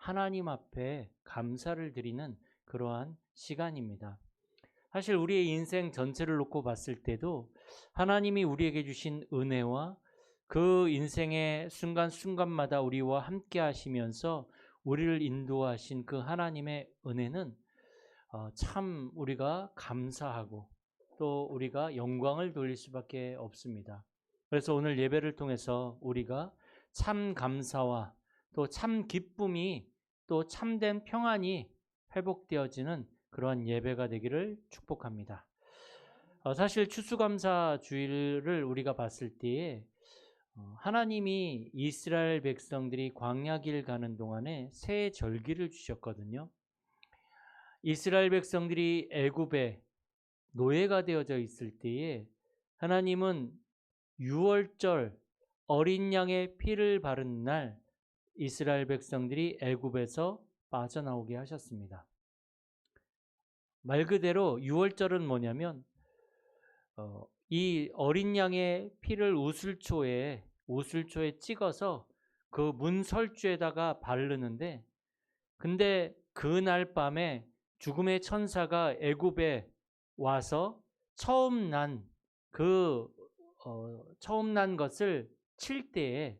하나님 앞에 감사를 드리는 그러한 시간입니다. 사실 우리의 인생 전체를 놓고 봤을 때도 하나님이 우리에게 주신 은혜와 그 인생의 순간순간마다 우리와 함께 하시면서 우리를 인도하신 그 하나님의 은혜는 어, 참 우리가 감사하고 또 우리가 영광을 돌릴 수밖에 없습니다. 그래서 오늘 예배를 통해서 우리가 참 감사와 또 참 기쁨이 또 참된 평안이 회복되어지는 그러한 예배가 되기를 축복합니다. 어, 사실 추수감사 주일을 우리가 봤을 때에 어, 하나님이 이스라엘 백성들이 광야길 가는 동안에 새 절기를 주셨거든요. 이스라엘 백성들이 애굽에 노예가 되어져 있을 때에 하나님은 6월절 어린 양의 피를 바른 날 이스라엘 백성들이 애굽에서 빠져나오게 하셨습니다. 말 그대로 6월절은 뭐냐면 어, 이 어린 양의 피를 우슬초에 우슬초에 찍어서 그 문설주에다가 바르는데 근데 그날 밤에 죽음의 천사가 애굽에 와서 처음 난그 어, 처음 난 것을 칠 때에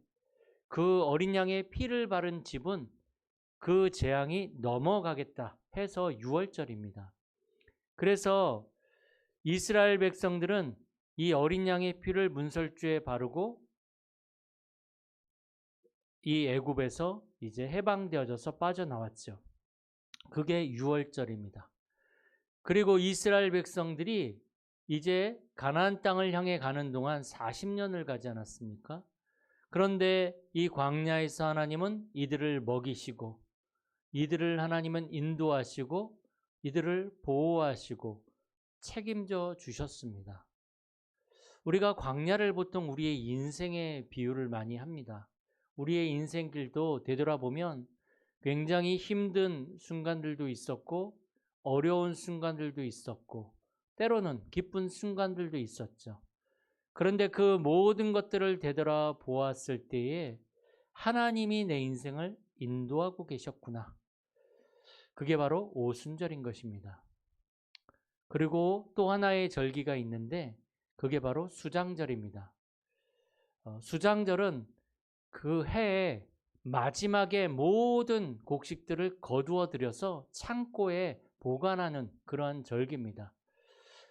그 어린 양의 피를 바른 집은 그 재앙이 넘어가겠다 해서 6월절입니다. 그래서 이스라엘 백성들은 이 어린 양의 피를 문설주에 바르고 이 애굽에서 이제 해방되어져서 빠져나왔죠. 그게 6월절입니다. 그리고 이스라엘 백성들이 이제 가나안 땅을 향해 가는 동안 40년을 가지 않았습니까? 그런데 이 광야에서 하나님은 이들을 먹이시고 이들을 하나님은 인도하시고 이들을 보호하시고 책임져 주셨습니다. 우리가 광야를 보통 우리의 인생의 비유를 많이 합니다. 우리의 인생길도 되돌아보면 굉장히 힘든 순간들도 있었고 어려운 순간들도 있었고 때로는 기쁜 순간들도 있었죠. 그런데 그 모든 것들을 되돌아 보았을 때에 하나님이 내 인생을 인도하고 계셨구나. 그게 바로 오순절인 것입니다. 그리고 또 하나의 절기가 있는데 그게 바로 수장절입니다. 어, 수장절은 그 해에 마지막에 모든 곡식들을 거두어 들여서 창고에 보관하는 그러한 절기입니다.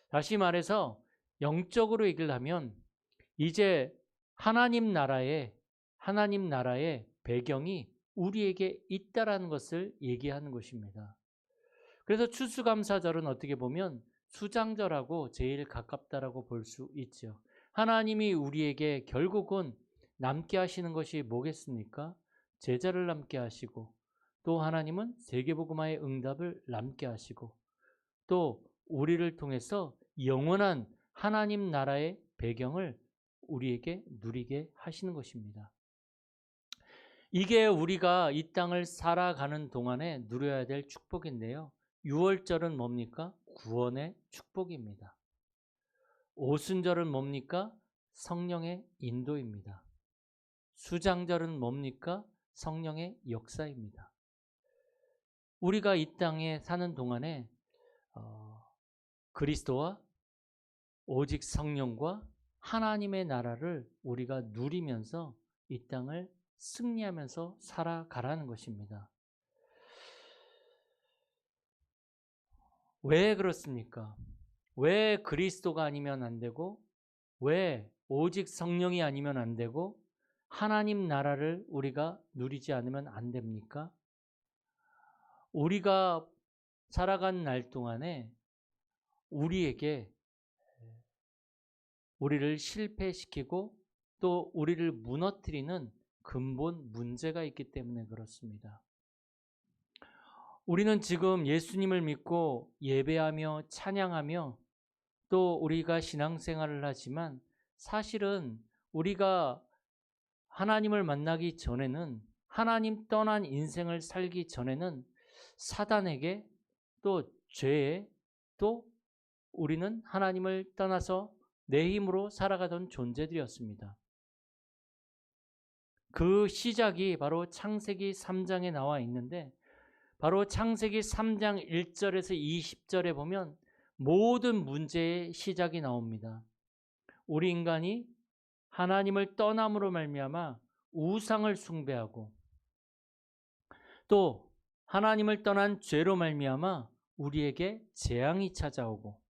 다시 말해서 영적으로 얘기하면 이제 하나님 나라의 하나님 나라의 배경이 우리에게 있다라는 것을 얘기하는 것입니다. 그래서 추수감사절은 어떻게 보면 수장절하고 제일 가깝다라고 볼 수 있죠. 하나님이 우리에게 결국은 남게 하시는 것이 뭐겠습니까? 제자를 남게 하시고 또 하나님은 세계복음화의 응답을 남게 하시고 또 우리를 통해서 영원한 하나님 나라의 배경을 우리에게 누리게 하시는 것입니다. 이게 우리가 이 땅을 살아가는 동안에 누려야 될 축복인데요. 6월절은 뭡니까? 구원의 축복입니다. 오순절은 뭡니까? 성령의 인도입니다. 수장절은 뭡니까? 성령의 역사입니다. 우리가 이 땅에 사는 동안에 어, 그리스도와 오직 성령과 하나님의 나라를 우리가 누리면서 이 땅을 승리하면서 살아가라는 것입니다. 왜 그렇습니까? 왜 그리스도가 아니면 안 되고, 왜 오직 성령이 아니면 안 되고, 하나님 나라를 우리가 누리지 않으면 안 됩니까? 우리가 살아간 날 동안에 우리에게 우리를 실패시키고 또 우리를 무너뜨리는 근본 문제가 있기 때문에 그렇습니다. 우리는 지금 예수님을 믿고 예배하며 찬양하며 또 우리가 신앙생활을 하지만 사실은 우리가 하나님을 만나기 전에는 하나님 떠난 인생을 살기 전에는 사단에게 또 죄에 또 우리는 하나님을 떠나서 내 힘으로 살아가던 존재들이었습니다. 그 시작이 바로 창세기 3장에 나와 있는데 바로 창세기 3장 1절에서 20절에 보면 모든 문제의 시작이 나옵니다. 우리 인간이 하나님을 떠남으로 말미암아 우상을 숭배하고 또 하나님을 떠난 죄로 말미암아 우리에게 재앙이 찾아오고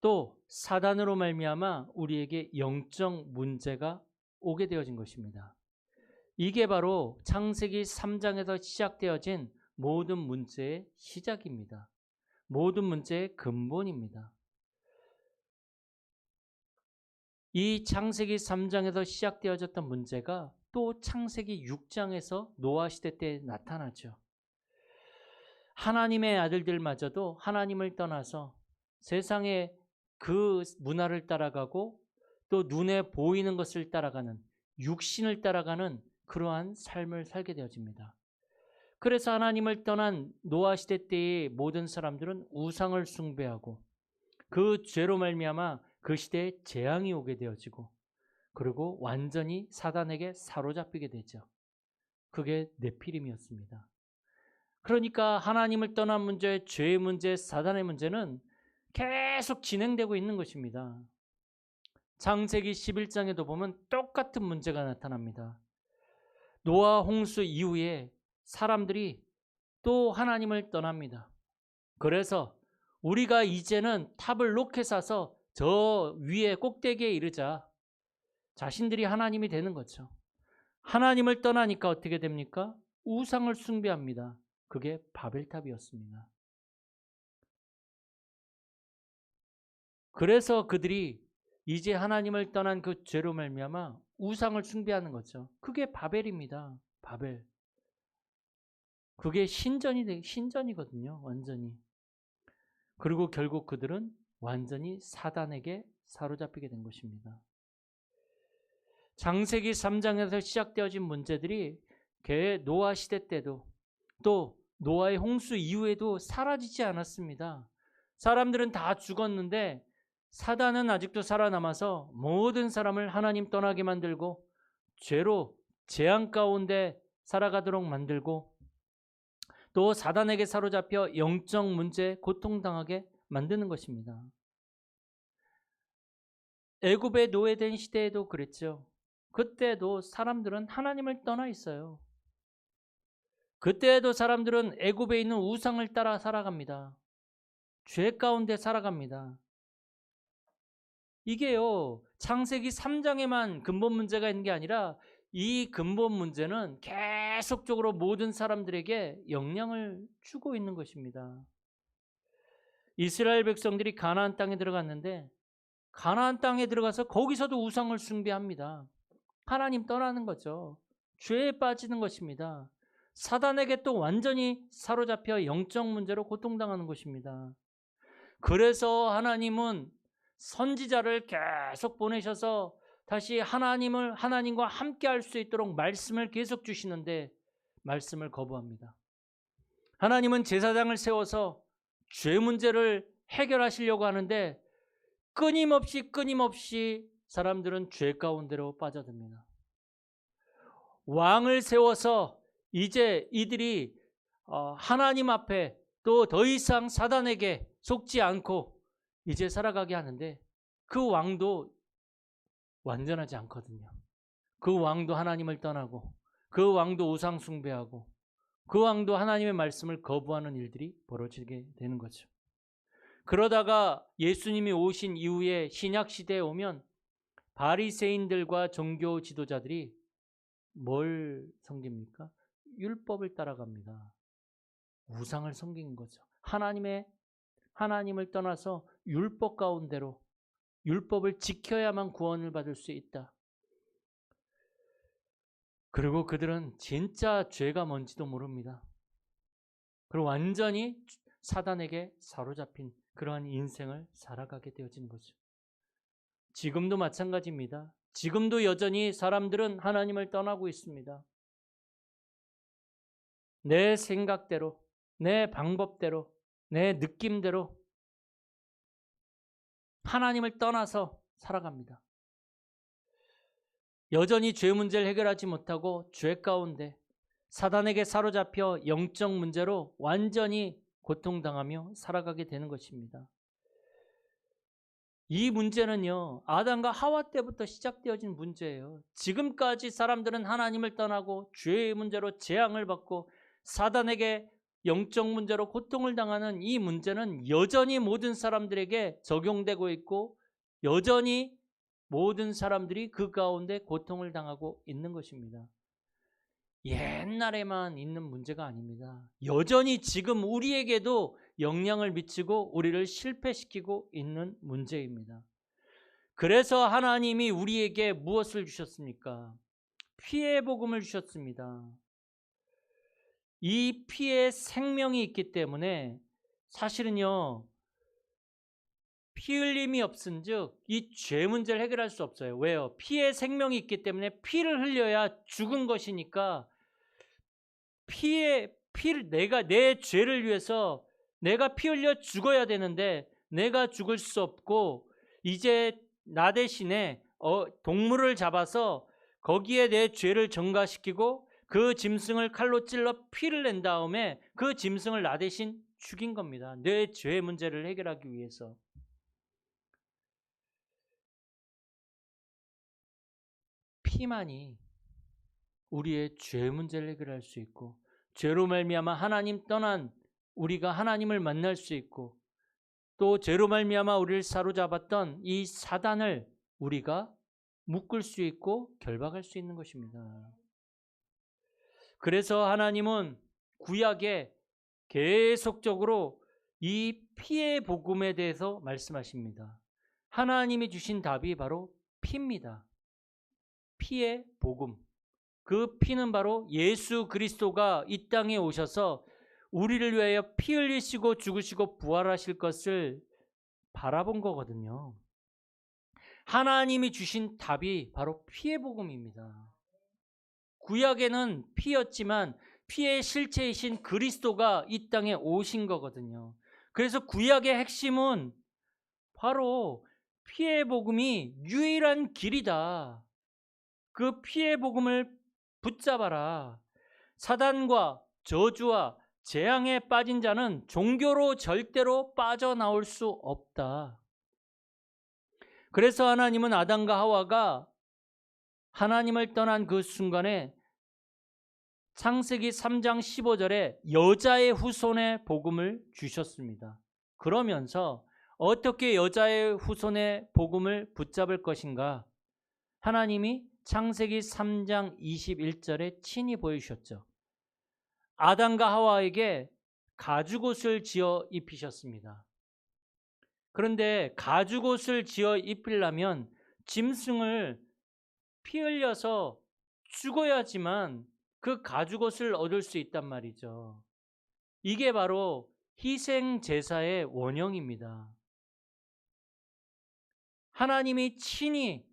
또 사단으로 말미암아 우리에게 영적 문제가 오게 되어진 것입니다. 이게 바로 창세기 3장에서 시작되어진 모든 문제의 시작입니다. 모든 문제의 근본입니다. 이 창세기 3장에서 시작되어졌던 문제가 또 창세기 6장에서 노아 시대 때 나타나죠. 하나님의 아들들마저도 하나님을 떠나서 세상의 그 문화를 따라가고 또 눈에 보이는 것을 따라가는 육신을 따라가는 그러한 삶을 살게 되어집니다. 그래서 하나님을 떠난 노아 시대 때의 모든 사람들은 우상을 숭배하고 그 죄로 말미암아 그 시대에 재앙이 오게 되어지고 그리고 완전히 사단에게 사로잡히게 되죠. 그게 네피림이었습니다. 그러니까 하나님을 떠난 문제, 죄의 문제, 사단의 문제는 계속 진행되고 있는 것입니다. 창세기 11장에도 보면 똑같은 문제가 나타납니다. 노아 홍수 이후에 사람들이 또 하나님을 떠납니다. 그래서 우리가 이제는 탑을 높게 사서 저 위에 꼭대기에 이르자. 자신들이 하나님이 되는 거죠. 하나님을 떠나니까 어떻게 됩니까? 우상을 숭배합니다. 그게 바벨탑이었습니다. 그래서 그들이 이제 하나님을 떠난 그 죄로 말미암아 우상을 숭배하는 거죠. 그게 바벨입니다. 바벨. 그게 신전이 신전이거든요. 완전히. 그리고 결국 그들은 완전히 사단에게 사로잡히게 된 것입니다. 장세기 3장에서 시작되어진 문제들이 노아 시대 때도 또 노아의 홍수 이후에도 사라지지 않았습니다. 사람들은 다 죽었는데 사단은 아직도 살아남아서 모든 사람을 하나님 떠나게 만들고 죄로 재앙 가운데 살아가도록 만들고 또 사단에게 사로잡혀 영적 문제 고통당하게 만드는 것입니다. 애굽에 노예된 시대에도 그랬죠. 그때도 사람들은 하나님을 떠나 있어요. 그때에도 사람들은 애굽에 있는 우상을 따라 살아갑니다. 죄 가운데 살아갑니다. 이게요, 창세기 3장에만 근본 문제가 있는 게 아니라 이 근본 문제는 계속적으로 모든 사람들에게 영향을 주고 있는 것입니다. 이스라엘 백성들이 가나안 땅에 들어갔는데 가나안 땅에 들어가서 거기서도 우상을 숭배합니다. 하나님 떠나는 거죠. 죄에 빠지는 것입니다. 사단에게 또 완전히 사로잡혀 영적 문제로 고통당하는 것입니다. 그래서 하나님은 선지자를 계속 보내셔서 다시 하나님을 하나님과 함께 할 수 있도록 말씀을 계속 주시는데 말씀을 거부합니다. 하나님은 제사장을 세워서 죄 문제를 해결하시려고 하는데 끊임없이 끊임없이 사람들은 죄 가운데로 빠져듭니다. 왕을 세워서 이제 이들이 어, 하나님 앞에 또 더 이상 사단에게 속지 않고 이제 살아가게 하는데 그 왕도 완전하지 않거든요. 그 왕도 하나님을 떠나고 그 왕도 우상 숭배하고 그 왕도 하나님의 말씀을 거부하는 일들이 벌어지게 되는 거죠. 그러다가 예수님이 오신 이후에 신약 시대에 오면 바리새인들과 종교 지도자들이 뭘 섬깁니까? 율법을 따라갑니다. 우상을 섬긴 거죠. 하나님의 하나님을 떠나서 율법 가운데로 율법을 지켜야만 구원을 받을 수 있다. 그리고 그들은 진짜 죄가 뭔지도 모릅니다. 그리고 완전히 사단에게 사로잡힌 그러한 인생을 살아가게 되어진 거죠. 지금도 마찬가지입니다. 지금도 여전히 사람들은 하나님을 떠나고 있습니다. 내 생각대로, 내 방법대로, 내 느낌대로 하나님을 떠나서 살아갑니다. 여전히 죄 문제를 해결하지 못하고 죄 가운데 사단에게 사로잡혀 영적 문제로 완전히 고통당하며 살아가게 되는 것입니다. 이 문제는요, 아담과 하와 때부터 시작되어진 문제예요. 지금까지 사람들은 하나님을 떠나고 죄의 문제로 재앙을 받고 사단에게 영적 문제로 고통을 당하는 이 문제는 여전히 모든 사람들에게 적용되고 있고 여전히 모든 사람들이 그 가운데 고통을 당하고 있는 것입니다. 옛날에만 있는 문제가 아닙니다. 여전히 지금 우리에게도 영향을 미치고 우리를 실패시키고 있는 문제입니다. 그래서 하나님이 우리에게 무엇을 주셨습니까? 피해 복음을 주셨습니다. 이 피에 생명이 있기 때문에 사실은요, 피 흘림이 없은 즉 이 죄 문제를 해결할 수 없어요. 왜요? 피에 생명이 있기 때문에 피를 흘려야 죽은 것이니까 피에 피를 내가 내 죄를 위해서 내가 피 흘려 죽어야 되는데 내가 죽을 수 없고 이제 나 대신에 어, 동물을 잡아서 거기에 내 죄를 전가시키고 그 짐승을 칼로 찔러 피를 낸 다음에 그 짐승을 나 대신 죽인 겁니다. 내죄 문제를 해결하기 위해서. 피만이 우리의 죄 문제를 해결할 수 있고 죄로 말미암아 하나님 떠난 우리가 하나님을 만날 수 있고 또 죄로 말미암아 우리를 사로잡았던 이 사단을 우리가 묶을 수 있고 결박할 수 있는 것입니다. 그래서 하나님은 구약에 계속적으로 이 피의 복음에 대해서 말씀하십니다. 하나님이 주신 답이 바로 피입니다. 피의 복음. 그 피는 바로 예수 그리스도가 이 땅에 오셔서 우리를 위하여 피 흘리시고 죽으시고 부활하실 것을 바라본 거거든요. 하나님이 주신 답이 바로 피의 복음입니다. 구약에는 피였지만 피의 실체이신 그리스도가 이 땅에 오신 거거든요. 그래서 구약의 핵심은 바로 피의 복음이 유일한 길이다. 그 피의 복음을 붙잡아라. 사단과 저주와 재앙에 빠진 자는 종교로 절대로 빠져나올 수 없다. 그래서 하나님은 아담과 하와가 하나님을 떠난 그 순간에 창세기 3장 15절에 여자의 후손의 복음을 주셨습니다. 그러면서 어떻게 여자의 후손의 복음을 붙잡을 것인가? 하나님이 창세기 3장 21절에 친히 보여주셨죠. 아담과 하와에게 가죽옷을 지어 입히셨습니다. 그런데 가죽옷을 지어 입히려면 짐승을 피 흘려서 죽어야지만 그 가죽옷을 얻을 수 있단 말이죠. 이게 바로 희생 제사의 원형입니다. 하나님이 친히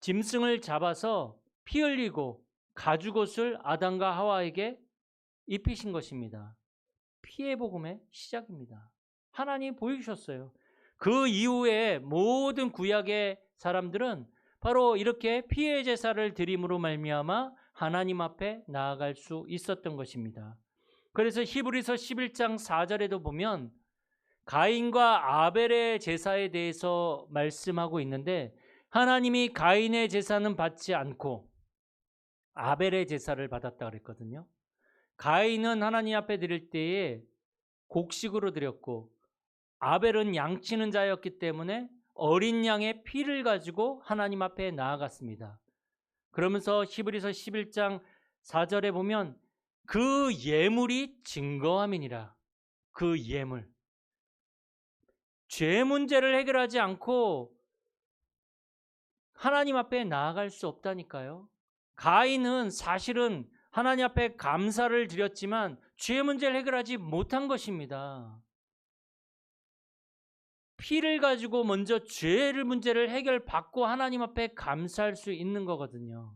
짐승을 잡아서 피 흘리고 가죽옷을 아담과 하와에게 입히신 것입니다. 피해 복음의 시작입니다. 하나님 보여주셨어요. 그 이후에 모든 구약의 사람들은 바로 이렇게 피해 제사를 드림으로 말미암아 하나님 앞에 나아갈 수 있었던 것입니다. 그래서 히브리서 11장 4절에도 보면 가인과 아벨의 제사에 대해서 말씀하고 있는데 하나님이 가인의 제사는 받지 않고 아벨의 제사를 받았다 그랬거든요. 가인은 하나님 앞에 드릴 때에 곡식으로 드렸고 아벨은 양치는 자였기 때문에 어린 양의 피를 가지고 하나님 앞에 나아갔습니다. 그러면서 히브리서 11장 4절에 보면 그 예물이 증거함이니라. 그 예물. 죄 문제를 해결하지 않고 하나님 앞에 나아갈 수 없다니까요. 가인은 사실은 하나님 앞에 감사를 드렸지만 죄 문제를 해결하지 못한 것입니다. 피를 가지고 먼저 죄를 문제를 해결받고 하나님 앞에 감사할 수 있는 거거든요.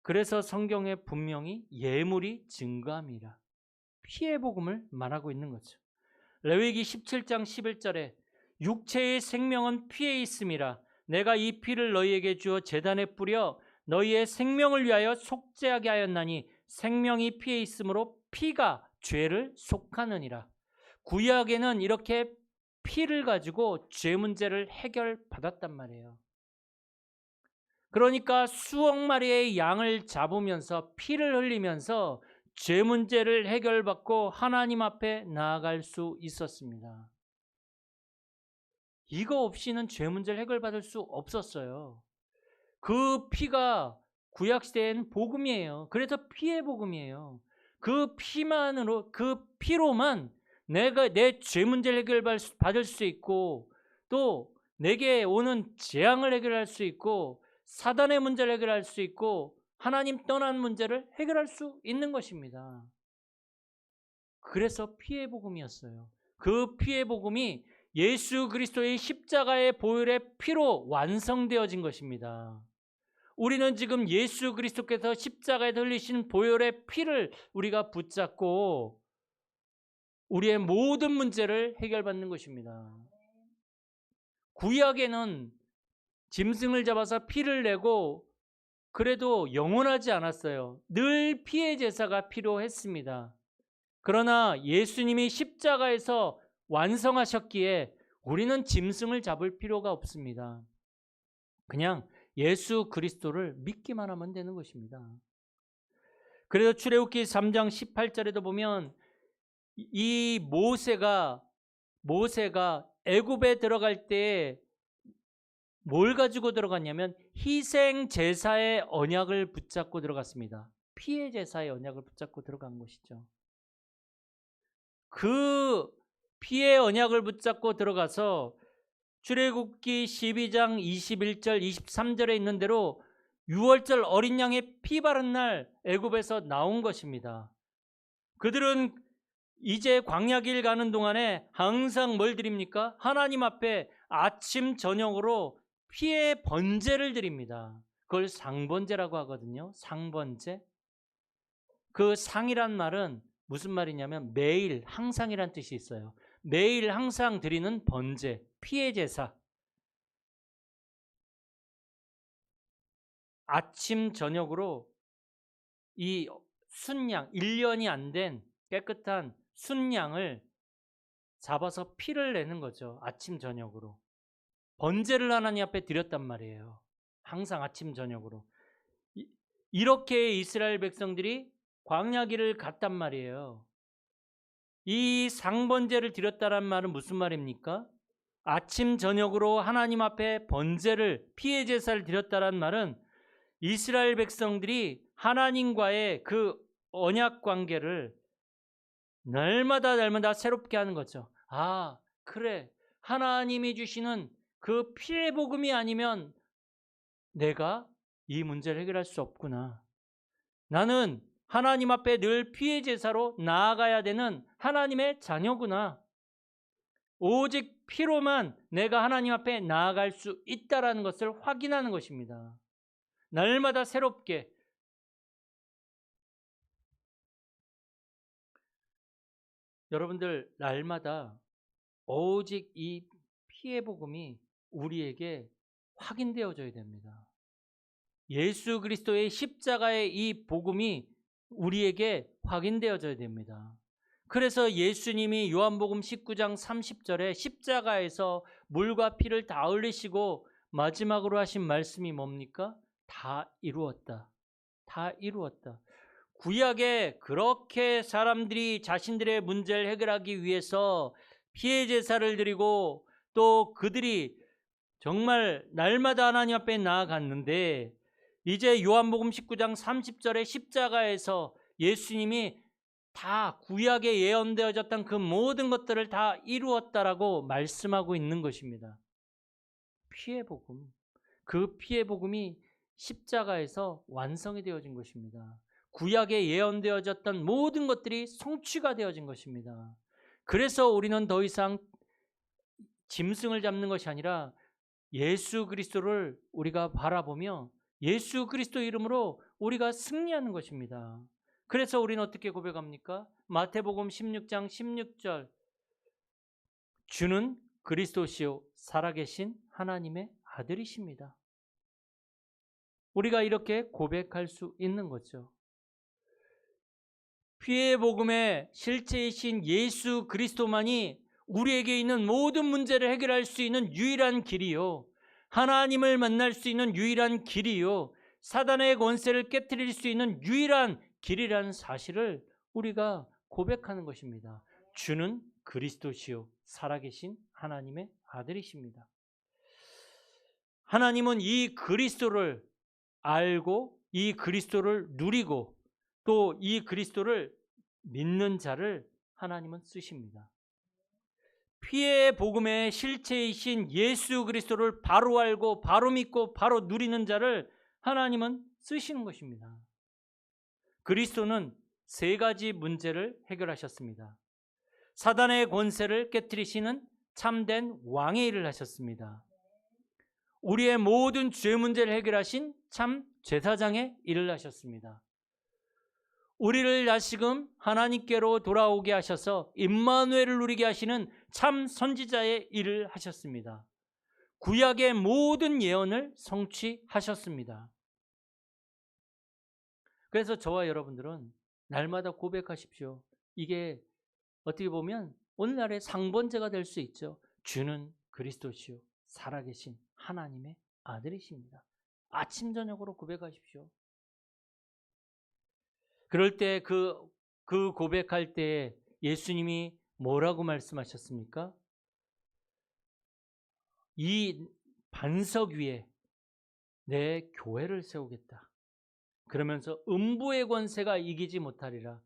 그래서 성경에 분명히 예물이 증거함이라 피의 복음을 말하고 있는 거죠. 레위기 17장 11절에 육체의 생명은 피에 있음이라 내가 이 피를 너희에게 주어 재단에 뿌려 너희의 생명을 위하여 속죄하게 하였나니 생명이 피에 있으므로 피가 죄를 속하느니라. 구약에는 이렇게 피를 가지고 죄 문제를 해결받았단 말이에요. 그러니까 수억 마리의 양을 잡으면서 피를 흘리면서 죄 문제를 해결받고 하나님 앞에 나아갈 수 있었습니다. 이거 없이는 죄 문제를 해결받을 수 없었어요. 그 피가 구약 시대에는 복음이에요. 그래서 피의 복음이에요. 그 피만으로 그 피로만 내가 내 죄 문제를 해결받을 수 있고 또 내게 오는 재앙을 해결할 수 있고 사단의 문제를 해결할 수 있고 하나님 떠난 문제를 해결할 수 있는 것입니다. 그래서 피의 복음이었어요. 그 피의 복음이 예수 그리스도의 십자가의 보혈의 피로 완성되어진 것입니다. 우리는 지금 예수 그리스도께서 십자가에 흘리신 보혈의 피를 우리가 붙잡고 우리의 모든 문제를 해결받는 것입니다. 구약에는 짐승을 잡아서 피를 내고 그래도 영원하지 않았어요. 늘 피의 제사가 필요했습니다. 그러나 예수님이 십자가에서 완성하셨기에 우리는 짐승을 잡을 필요가 없습니다. 그냥 예수 그리스도를 믿기만 하면 되는 것입니다. 그래서 출애굽기 3장 18절에도 보면 이 모세가 모세가 애굽에 들어갈 때 뭘 가지고 들어갔냐면 희생 제사의 언약을 붙잡고 들어갔습니다. 피해 제사의 언약을 붙잡고 들어간 것이죠. 그 피해 언약을 붙잡고 들어가서 출애굽기 12장 21절 23절에 있는 대로 6월절 어린 양의 피 바른 날 애굽에서 나온 것입니다. 그들은 이제 광야길 가는 동안에 항상 뭘 드립니까? 하나님 앞에 아침 저녁으로 피의 번제를 드립니다. 그걸 상번제라고 하거든요. 상번제. 그 상이란 말은 무슨 말이냐면 매일 항상이란 뜻이 있어요. 매일 항상 드리는 번제, 피해 제사. 아침 저녁으로 이 순양 1년이 안 된 깨끗한 순양을 잡아서 피를 내는 거죠. 아침 저녁으로. 번제를 하나님 앞에 드렸단 말이에요. 항상 아침 저녁으로. 이렇게 이스라엘 백성들이 광야길을 갔단 말이에요. 이 상번제를 드렸다란 말은 무슨 말입니까? 아침 저녁으로 하나님 앞에 번제를 피해 제사를 드렸다란 말은 이스라엘 백성들이 하나님과의 그 언약 관계를 날마다 날마다 새롭게 하는 거죠. 아, 그래. 하나님이 주시는 그 피해 복음이 아니면 내가 이 문제를 해결할 수 없구나. 나는 하나님 앞에 늘 피해 제사로 나아가야 되는 하나님의 자녀구나. 오직 피로만 내가 하나님 앞에 나아갈 수 있다라는 것을 확인하는 것입니다. 날마다 새롭게 여러분들 날마다 오직 이 피해 복음이 우리에게 확인되어져야 됩니다. 예수 그리스도의 십자가의 이 복음이 우리에게 확인되어져야 됩니다. 그래서 예수님이 요한복음 19장 30절에 십자가에서 물과 피를 다 흘리시고 마지막으로 하신 말씀이 뭡니까? 다 이루었다. 다 이루었다. 구약에 그렇게 사람들이 자신들의 문제를 해결하기 위해서 피해 제사를 드리고 또 그들이 정말 날마다 하나님 앞에 나아갔는데 이제 요한복음 19장 30절에 십자가에서 예수님이 다 구약에 예언되어졌던 그 모든 것들을 다 이루었다라고 말씀하고 있는 것입니다. 피해 복음. 그 피해 복음이 십자가에서 완성이 되어진 것입니다. 구약에 예언되어졌던 모든 것들이 성취가 되어진 것입니다. 그래서 우리는 더 이상 짐승을 잡는 것이 아니라 예수 그리스도를 우리가 바라보며 예수 그리스도 이름으로 우리가 승리하는 것입니다. 그래서 우리는 어떻게 고백합니까? 마태복음 16장 16절 주는 그리스도시요 살아계신 하나님의 아들이십니다. 우리가 이렇게 고백할 수 있는 거죠. 피의 복음의 실체이신 예수 그리스도만이 우리에게 있는 모든 문제를 해결할 수 있는 유일한 길이요. 하나님을 만날 수 있는 유일한 길이요. 사단의 권세를 깨뜨릴 수 있는 유일한 길이라는 사실을 우리가 고백하는 것입니다. 주는 그리스도시요. 살아계신 하나님의 아들이십니다. 하나님은 이 그리스도를 알고 이 그리스도를 누리고 또 이 그리스도를 믿는 자를 하나님은 쓰십니다. 피의 복음의 실체이신 예수 그리스도를 바로 알고 바로 믿고 바로 누리는 자를 하나님은 쓰시는 것입니다. 그리스도는 세 가지 문제를 해결하셨습니다. 사단의 권세를 깨뜨리시는 참된 왕의 일을 하셨습니다. 우리의 모든 죄 문제를 해결하신 참 제사장의 일을 하셨습니다. 우리를 다시금 하나님께로 돌아오게 하셔서 임마누엘을 누리게 하시는 참 선지자의 일을 하셨습니다. 구약의 모든 예언을 성취하셨습니다. 그래서 저와 여러분들은 날마다 고백하십시오. 이게 어떻게 보면 오늘날의 상번제가 될 수 있죠. 주는 그리스도시요 살아계신 하나님의 아들이십니다. 아침 저녁으로 고백하십시오. 그럴 때 그 그 고백할 때 예수님이 뭐라고 말씀하셨습니까? 이 반석 위에 내 교회를 세우겠다. 그러면서 음부의 권세가 이기지 못하리라.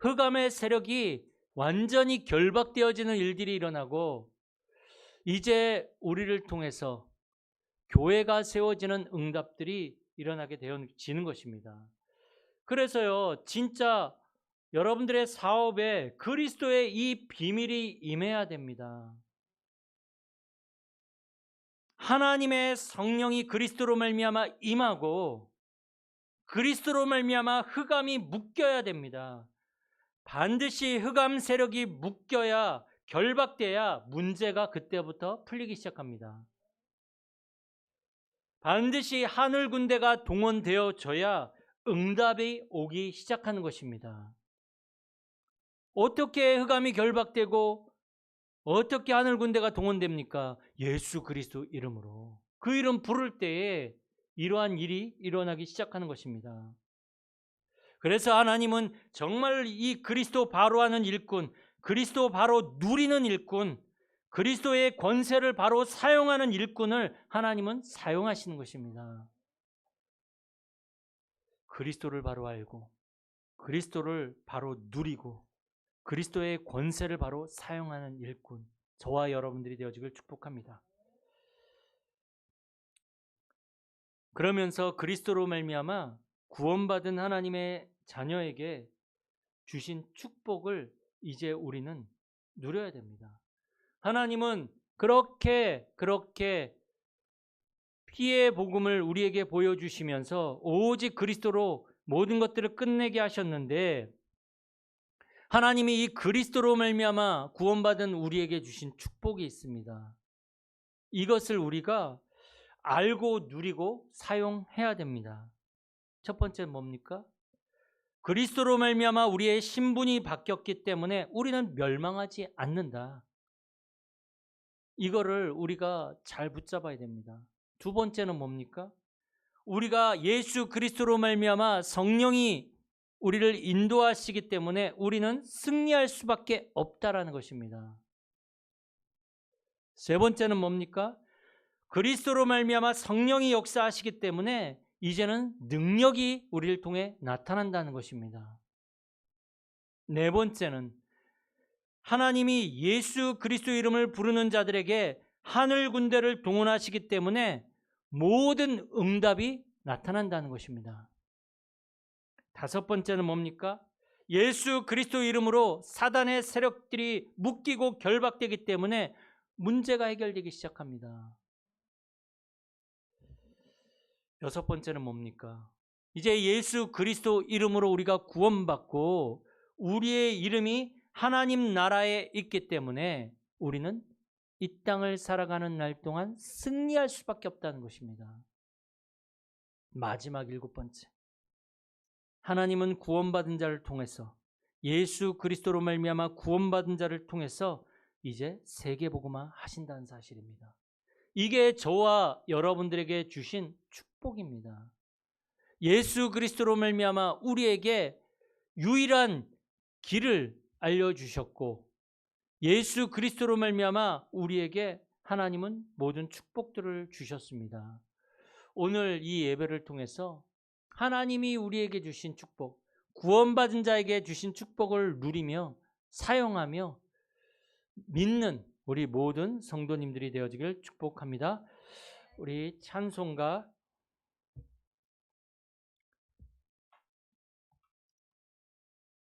흑암의 세력이 완전히 결박되어지는 일들이 일어나고 이제 우리를 통해서 교회가 세워지는 응답들이 일어나게 되어지는 것입니다. 그래서요, 진짜 여러분들의 사업에 그리스도의 이 비밀이 임해야 됩니다. 하나님의 성령이 그리스도로 말미암아 임하고 그리스도로 말미암아 흑암이 묶여야 됩니다. 반드시 흑암 세력이 묶여야 결박돼야 문제가 그때부터 풀리기 시작합니다. 반드시 하늘 군대가 동원되어져야 응답이 오기 시작하는 것입니다. 어떻게 흑암이 결박되고 어떻게 하늘 군대가 동원됩니까? 예수 그리스도 이름으로. 그 이름 부를 때에 이러한 일이 일어나기 시작하는 것입니다. 그래서 하나님은 정말 이 그리스도 바로 하는 일꾼, 그리스도 바로 누리는 일꾼, 그리스도의 권세를 바로 사용하는 일꾼을 하나님은 사용하시는 것입니다. 그리스도를 바로 알고 그리스도를 바로 누리고 그리스도의 권세를 바로 사용하는 일꾼 저와 여러분들이 되어지길 축복합니다. 그러면서 그리스도로 말미암아 구원받은 하나님의 자녀에게 주신 축복을 이제 우리는 누려야 됩니다. 하나님은 그렇게 그렇게 피의 복음을 우리에게 보여주시면서 오직 그리스도로 모든 것들을 끝내게 하셨는데 하나님이 이 그리스도로 말미암아 구원받은 우리에게 주신 축복이 있습니다. 이것을 우리가 알고 누리고 사용해야 됩니다. 첫 번째는 뭡니까? 그리스도로 말미암아 우리의 신분이 바뀌었기 때문에 우리는 멸망하지 않는다. 이거를 우리가 잘 붙잡아야 됩니다. 두 번째는 뭡니까? 우리가 예수 그리스도로 말미암아 성령이 우리를 인도하시기 때문에 우리는 승리할 수밖에 없다라는 것입니다. 세 번째는 뭡니까? 그리스도로 말미암아 성령이 역사하시기 때문에 이제는 능력이 우리를 통해 나타난다는 것입니다. 네 번째는 하나님이 예수 그리스도 이름을 부르는 자들에게 하늘 군대를 동원하시기 때문에 모든 응답이 나타난다는 것입니다. 다섯 번째는 뭡니까? 예수 그리스도 이름으로 사단의 세력들이 묶이고 결박되기 때문에 문제가 해결되기 시작합니다. 여섯 번째는 뭡니까? 이제 예수 그리스도 이름으로 우리가 구원받고 우리의 이름이 하나님 나라에 있기 때문에 우리는 이 땅을 살아가는 날 동안 승리할 수밖에 없다는 것입니다. 마지막 일곱 번째. 하나님은 구원받은 자를 통해서 예수 그리스도로 말미암아 구원받은 자를 통해서 이제 세계 복음화 하신다는 사실입니다. 이게 저와 여러분들에게 주신 축복입니다. 예수 그리스도로 말미암아 우리에게 유일한 길을 알려 주셨고 예수 그리스도로 말미암아 우리에게 하나님은 모든 축복들을 주셨습니다. 오늘 이 예배를 통해서 하나님이 우리에게 주신 축복, 구원받은 자에게 주신 축복을 누리며 사용하며 믿는 우리 모든 성도님들이 되어지길 축복합니다. 우리 찬송가